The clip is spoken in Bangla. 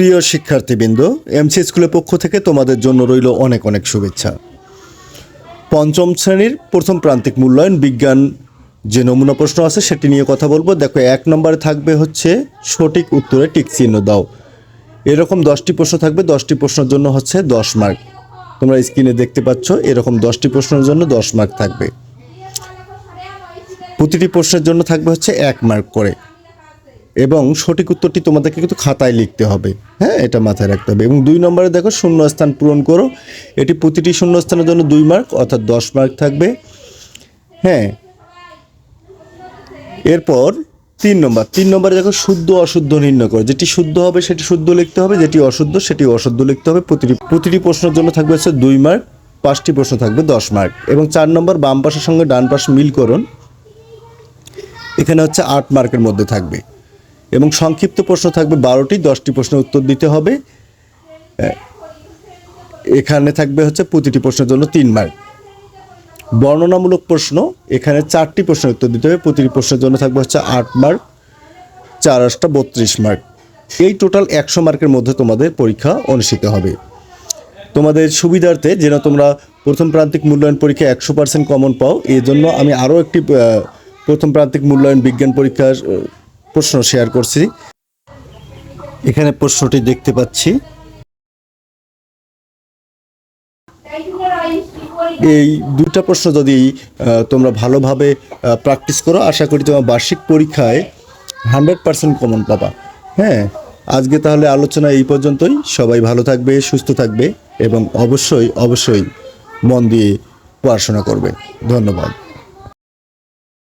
প্রিয় শিক্ষার্থীবৃন্দ এমসি স্কুলের পক্ষ থেকে তোমাদের জন্য রইল অনেক অনেক শুভেচ্ছা। পঞ্চম শ্রেণির প্রথম প্রান্তিক মূল্যায়ন বিজ্ঞান যে নমুনা প্রশ্ন আছে সেটি নিয়ে কথা বলব। দেখো, এক নম্বরে থাকবে হচ্ছে সঠিক উত্তরে টিক চিহ্ন দাও। এরকম দশটি প্রশ্ন থাকবে, দশটি প্রশ্নের জন্য হচ্ছে দশ মার্ক। তোমরা স্ক্রিনে দেখতে পাচ্ছ, এরকম দশটি প্রশ্নের জন্য দশ মার্ক থাকবে। প্রতিটি প্রশ্নের জন্য থাকবে হচ্ছে এক মার্ক করে। এবং সঠিক উত্তরটি তোমাদেরকে কিন্তু খাতায় লিখতে হবে। হ্যাঁ এটা মাথায় রাখতে হবে। এবং দুই নম্বরে দেখো শূন্য স্থান পূরণ করো। এটি প্রতিটি শূন্য স্থানের জন্য দুই মার্ক, অর্থাৎ দশ মার্ক থাকবে। হ্যাঁ এরপর তিন নম্বর। তিন নম্বরে দেখো, শুদ্ধ, অশুদ্ধ নির্ণয় করো। যেটি শুদ্ধ হবে, সেটি শুদ্ধ লিখতে হবে, যেটি অশুদ্ধ, সেটি অশুদ্ধ লিখতে হবে। প্রতিটি প্রতিটি প্রশ্নের জন্য থাকবে হচ্ছে দুই মার্ক, পাঁচটি প্রশ্ন থাকবে, দশ মার্ক। এবং চার নম্বর, বাম পাশের সঙ্গে ডান পাশ মিল করুন। এখানে হচ্ছে আট মার্কের মধ্যে থাকবে। এবং সংক্ষিপ্ত প্রশ্ন থাকবে বারোটি, দশটি প্রশ্নের উত্তর দিতে হবে। এখানে থাকবে হচ্ছে প্রতিটি প্রশ্নের জন্য তিন মার্ক। বর্ণনামূলক প্রশ্ন, এখানে চারটি প্রশ্নের উত্তর দিতে হবে, প্রতিটি প্রশ্নের জন্য থাকবে হচ্ছে আট মার্ক, চার আটটা বত্রিশ মার্ক। এই টোটাল একশো মার্কের মধ্যে তোমাদের পরীক্ষা অনুষ্ঠিত হবে। তোমাদের সুবিধার্থে যেন তোমরা প্রথম প্রান্তিক মূল্যায়ন পরীক্ষা একশো পার্সেন্ট কমন পাও এই জন্য আমি আরও একটি প্রথম প্রান্তিক মূল্যায়ন বিজ্ঞান পরীক্ষার প্রশ্ন শেয়ার করছি। এখানে প্রশ্নটি দেখতে পাচ্ছি। এই দুটা প্রশ্ন যদি তোমরা ভালোভাবে প্র্যাকটিস করো, আশা করি তোমার বার্ষিক পরীক্ষায় হান্ড্রেড পার্সেন্ট কমন পাবা। হ্যাঁ আজকে তাহলে আলোচনা এই পর্যন্তই। সবাই ভালো থাকবে, সুস্থ থাকবে এবং অবশ্যই অবশ্যই মন দিয়ে পড়াশোনা করবে। ধন্যবাদ।